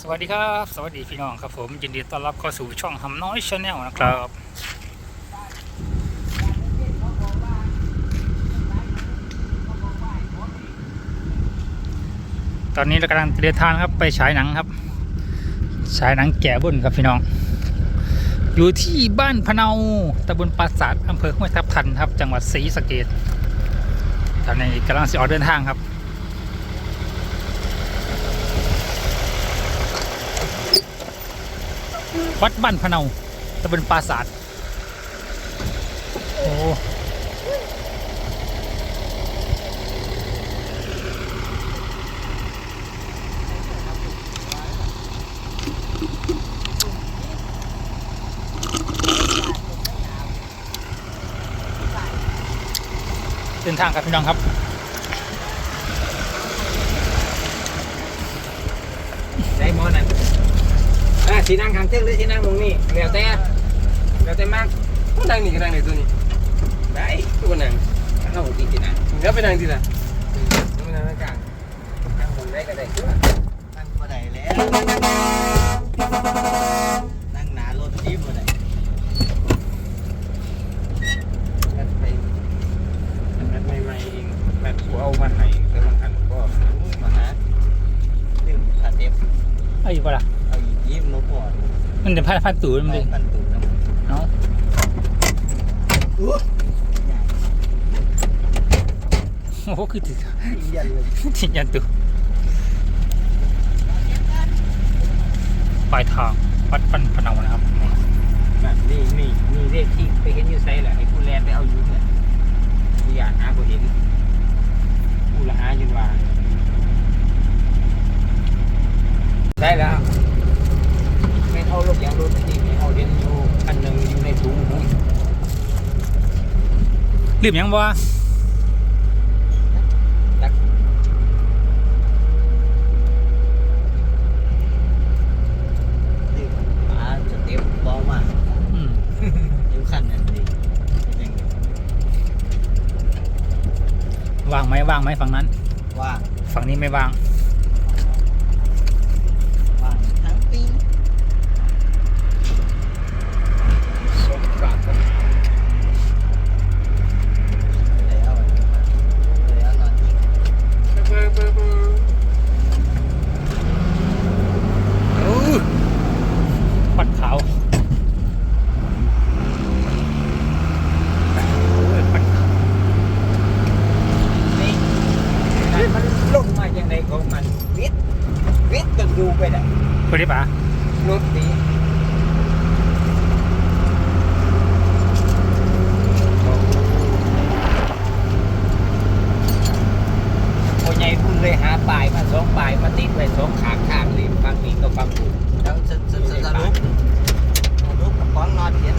สวัสดีครับ สวัสดีพี่น้องครับผมยินดีต้อนรับเข้าสู่ช่องหำน้อยชาแนลนะครับตอนนี้เรากำลังเดินทางครับไปฉายหนังครับฉายหนังแก่บุญครับพี่น้อง อยู่ที่บ้านพะเนาตำบลปราสาทอำเภอห้วยทับทันครับ จังหวัดศรีสะเกดตอนนี้กำลังสิออกเดินทางครับ วัดบ้านพะเนาตำบลปราสาทโอ้เดินทางครับพี่น้องครับได้มอนั่น สีนั่งข้างเทิงหรือสีนั่งตรงนี้แล้วแต่แล้วแต่มากผู้นั่งนี่ก็นั่งในตัวนี้ได้ตัวนั่งเข้าตีสีนั่งเดี๋ยวไปนั่งทีละไม่นั่งกลางนั่งบนได้ก็ได้ตัวนั่งบ่ได้แล้วนั่งหนารถจีบบ่ได้ แบตไปแบตใหม่ๆเองแบตกูเอามาให้แต่บางอันก็ มาหาลืมขาดเด็บ ไอ้ปะล่ะ เอาอีกยิ้มมาพอ มันจะ พันพันตูนมันไปดิปันตูน้ำเนาะอู้โอ้โหคือติดเยี่ยนเลยติดยันตูปลายทางวัดปันพะเนานะครับแบบนี่นี่นี่เลขที่ไปเห็นอยู่ไซแหละให้กูแลนไปเอาอยู่เนี่ยกูอยากหากูเห็นกูละหาจนว่าได้แล้ว ไม่เท่ารถยางรถที่ไม่เอาเด่นอยู่อันหนึ่งอยู่ในถุงหุ้ย ลืมยังบ่ จัก ลืมหาสเต็ปบ่มา อืม อยู่ขั้น นั้นดียังว่างไหมว่างไหมฝั่งนั้น ว่าง ฝั่งนี้ไม่ว่าง ว่างทั้งปี สองบาทครับ แล้วแล้วนอนอีก เบอร์เบอร์เบอร์ วัดขาววัดขาว นี่มันลงมาอย่างไรของมันวิทย์วิทย์จนดูไปได้ ไปดิป่ะ รถนี้โอ้ยใหญ่พุ่นเลยหาปลายมาสองปลายมาติดไว้สองขางข้างเลยบางทีก็บางพุ่น แล้วสสสสรุปสรุปกับป้องนอนเขียน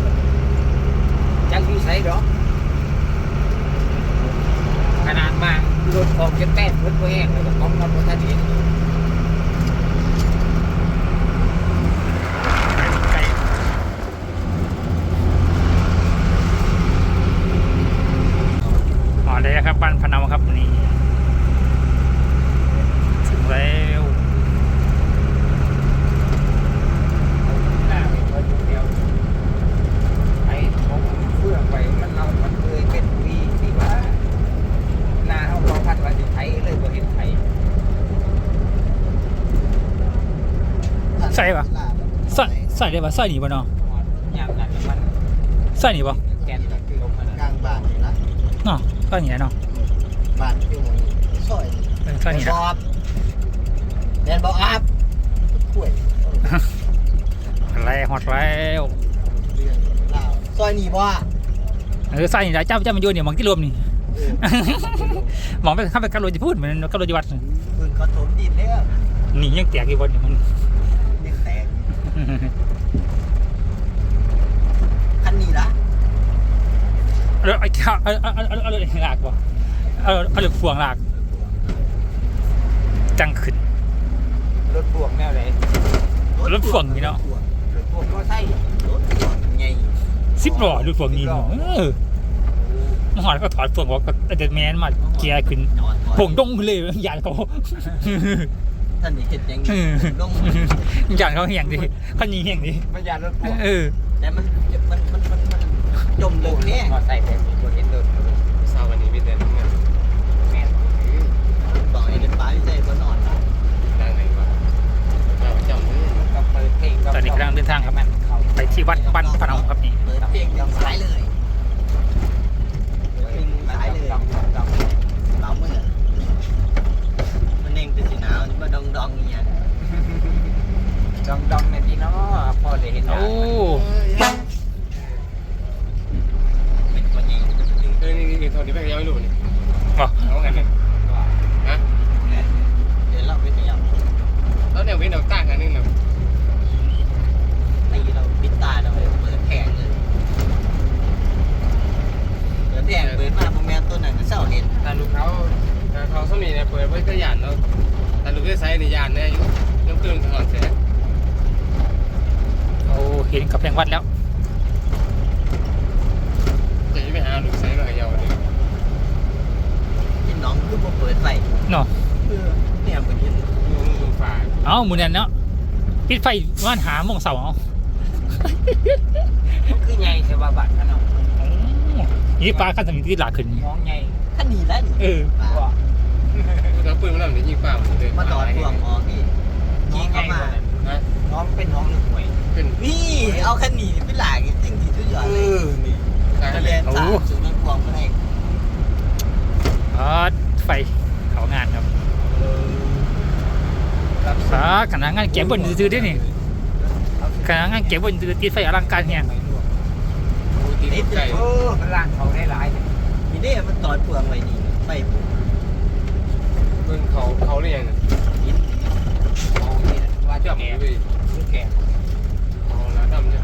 จังอยู่ไสดอกขนาดมากรถออกจะแป้นรถก็แห้งแล้วก็ต้องรับรถทันที ไกลอ๋อเลยครับบ้านพะเนาครับนี่ถึงแล้ว หน้าไปคนเดียวไอ้ผมเพื่อไปมันเรามันเคยเป็นวีที่ว่าหน้าเขาเราพัดว่าจะไทยเลยบ่เห็นไทย ใส่ปะใส่ใส่ได้ปะใส่หนีปะเนาะยามนั้นมันใส่หนีปะแกนลงมากลางบ้านนี่นะเนาะใส่หนีเนาะบ้านอยู่หมู่นี้ซอยเออใส่หนีบนะอบเรียนบออัพกล้วยอะไรหอดแล้วเรื่องเล่าซอยนี่บ่เออใส่หนีนะเจ้าเจ้ามันโยนเนี่ยมองที่รวมนี่เออมองไปข้ามไปกับรถจะพูดเหมือนกับรถจะวัดเพิ่นเขาถมดินแล้วนี่ยังแตกอยู่บนอยู่มันดินแตกคันนี้ละ เอาเอาเอาเอาเอาเอาเอาเลยหลากบ่เอาเอาเลยพวงหลากจังขึ้นรถพ่วงแนวไหนรถพ่วงนี่เนาะรถพ่วงก็ใช่รถพ่วงใหญ่สิบล้อรถพวงนี้เนาะเออมาหอดก็ถอดพวงออกก็เด็ดแมนมาเกียร์ขึ้นจอดผงดงเลยยานเขาท่านนี่เห็ดยังเออลงอย่างเขาเหี่ยงดิเขายิงเหี่ยงดิมันยานรถพ่วงเออแต่มันมันมันมันมันจมเลยเนี่ยมอใส่แบบนี้คนเห็นโดนเศร้าวันนี้มีแต่น้ำเงินแม่น บอกไอ้เด็กป้าอยู่ใจก็นอน นั่งไหนวะเราจำเลยก็เปิดเพลง ตอนนี้กำลังเดินทางครับ มันเข้า ไปที่วัดบ้านพะเนาครับนี่ เปิดเพลงยังสายเลยเปิดเพลงสายเลย ดองดองดอง เบาเมื่อมันเองเป็นสีหนาวนี่มาดองดองๆอย่าง ดองดองในที่น้อพอ เลยเห็นโอ้เป็นคนยิงเออนี่นี่ตอนนี้แม่ยังไม่รู้นี่บอกเอาไงเนี่ยฮะเดี๋ยวเราไปเที่ยวแล้วเนี่ยเว้นดอกตั้งอันนึงเนาะตีเราปิดตาเราเลยเปิดแผงเลยเปิดแผงเปิดมาพวกแม่ต้นนั้นก็เศร้าเห็นแต่ลูกเขาแต่เขาสมีเนี่ยเปิดไว้ก็หยานเนาะแต่ลูกได้ใช้ในยานเนี่ยอยู่น้ำเกลือถอนเสียโอ้ เห็นกับแพงวัดแล้วจะไปหาลูกใช้มาเยาวเลยที่น้องคือบ่เปิดไฟเนาะเออเนี่ยเหมือนยินลุงลุงฝากเอ้าหมูเนียนเนาะปิดไฟว่านหาโมงเสาร์เอาคือไงเทวบัตรขนมโอ้ยี่ปลาขั้นสมิงที่หลากขึ้นมองไงท่านหนีแล้วนี่เออป่าเราปืนมันเรายิงป้ามันเลยมาต่อทวงออกนี่ยิงเข้ามา ฮะ น้องเป็นน้องหรือหวย เป็น นี่เอาคันหนีไปหลากจริงที่สุดยอดเลย นี่การ ทะเล เรียน นสามสูงทวงมาได้ อ๋อไฟเขางานครับ สาขนาดงานเก็บบนซื้อๆด้วยนี่ขนาดงานเก็บบนซื้อติดไฟอลังการเนี่ยตีไก่โอ้มันล่างเขาได้หลายทีนี้มันต่อทวงไว้นี่ไปปุ๊บเบิ่งเขาเขาเรียงยินเขาเนี่ยว่าจับเลยแก่เขาละดำเนี่ย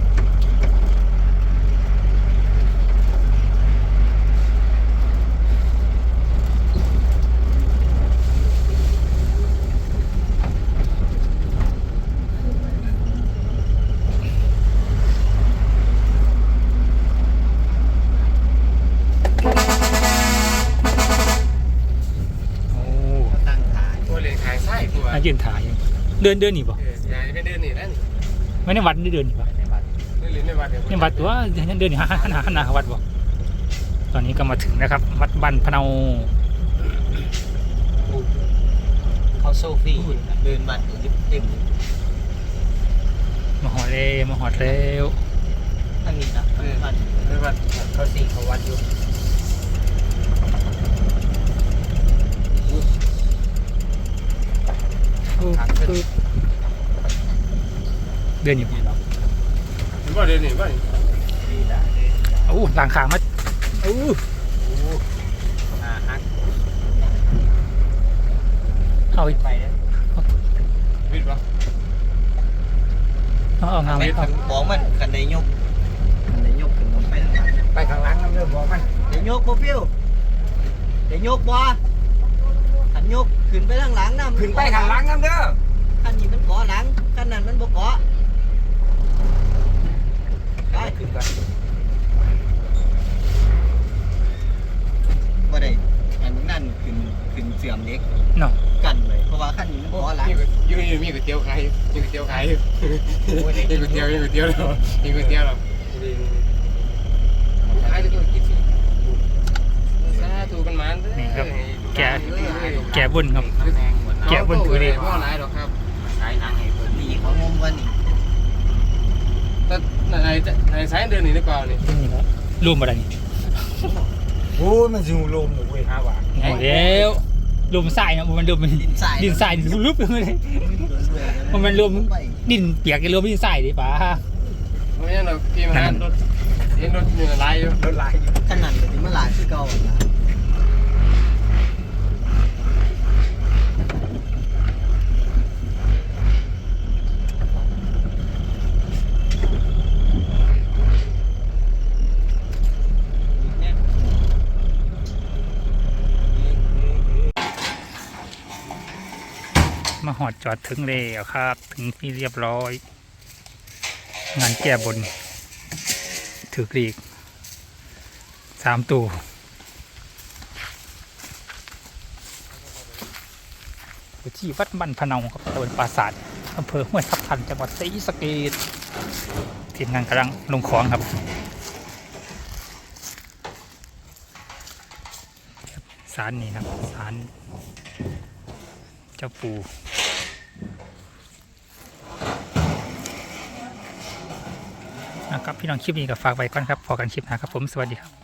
โอ้ ตั้งขาย ตัว เรียนขายไส้ตัวน่ายืนถ่ายอยู่เดินเดินนี่บ่เออยายไม่เดินนี่แล้วนี่ไม่ได้วัดนี่เดินนี่บ่ในวัดเรียนในวัดเดี๋ยวนี่วัดตัวยังเดินอยู่หาหาหาหาวัดบ่ตอนนี้ก็มาถึงนะครับ วัดบ้านพะเนาเขาโซฟี่เดินบัตรอยู่เต็มมาหอดเลยมาหอดแล้วทั้งนี้นะบัตรในวัดเขาสี่เขาวัดอยู่ เดินอยู่หรือว่าเดินนี่ว่าดีละโอ้หลังขางมาโอ้อ่าฮักเอาอีกไปแล้ววิทย์ปะเอาเอางามไปเอาบอกมันคันใดยกคันใดยกขึ้นไปทางหลังไปข้างหลังน้ำเลือดบอกมันเดี๋ยวยกบ่ฟิวเดี๋ยวยกบ่ขันยก ขึ้นไปทางหลังนะขึ้นไปข้างหลังน้ำเด้อคันนี้มันเกาะหลังคันนั้นมันบ่เกาะไปขึ้นก่อนบ่ได้อันนั้นขึ้นขึ้นเสื่อมเด็กเนาะกันเลยเพราะว่าคันนี้มันเกาะหลังมีมีมีก๋วยเตี๋ยวขายมีก๋วยเตี๋ยวขายมีก๋วยเตี๋ยวมีก๋วยเตี๋ยวแล้วมีก๋วยเตี๋ยวแล้วขายตัวกินสิสาธุ กันมันนี่ครับ แกแกบุญครับ แกะบนผืนดิพ่อหลายหรอกครับใช้นางให้เพิ่นนี่เขางมกันนี่แต่ในในสายเดินนี่หรือเปล่านี่นี่ครับรวมอะไรนี่โอ้ยมันสิหูลมหนูเว้ยฮะว่ะโอ้แล้วรวมทรายนะมันรวมดินทรายดินทรายดินลุบเลยมันเป็นรวมดินเปียกกันรวมดินทรายดิป๋าไม่ใช่หรอกพี่มารถเห็นรถอยู่หลายอยู่รถหลายอยู่ขนาดก็สิมาหลายคือเก่าอะนะ มาหอด จอดถึงแล้วครับ ถึงที่เรียบร้อย งานแก้บน ถือกรีกสามตัวอยู่ที่วัดบ้านพนาครับตำบลปราสาทอำเภอห้วยทับทันจังหวัดศรีสะเกษทีมงานกำลังลงของครับ สารนี่ครับสารเจ้าปู่ นะครับพี่น้องคลิปนี้ก็ฝากไว้ก่อนครับพอกันคลิปหนะครับผมสวัสดีครับ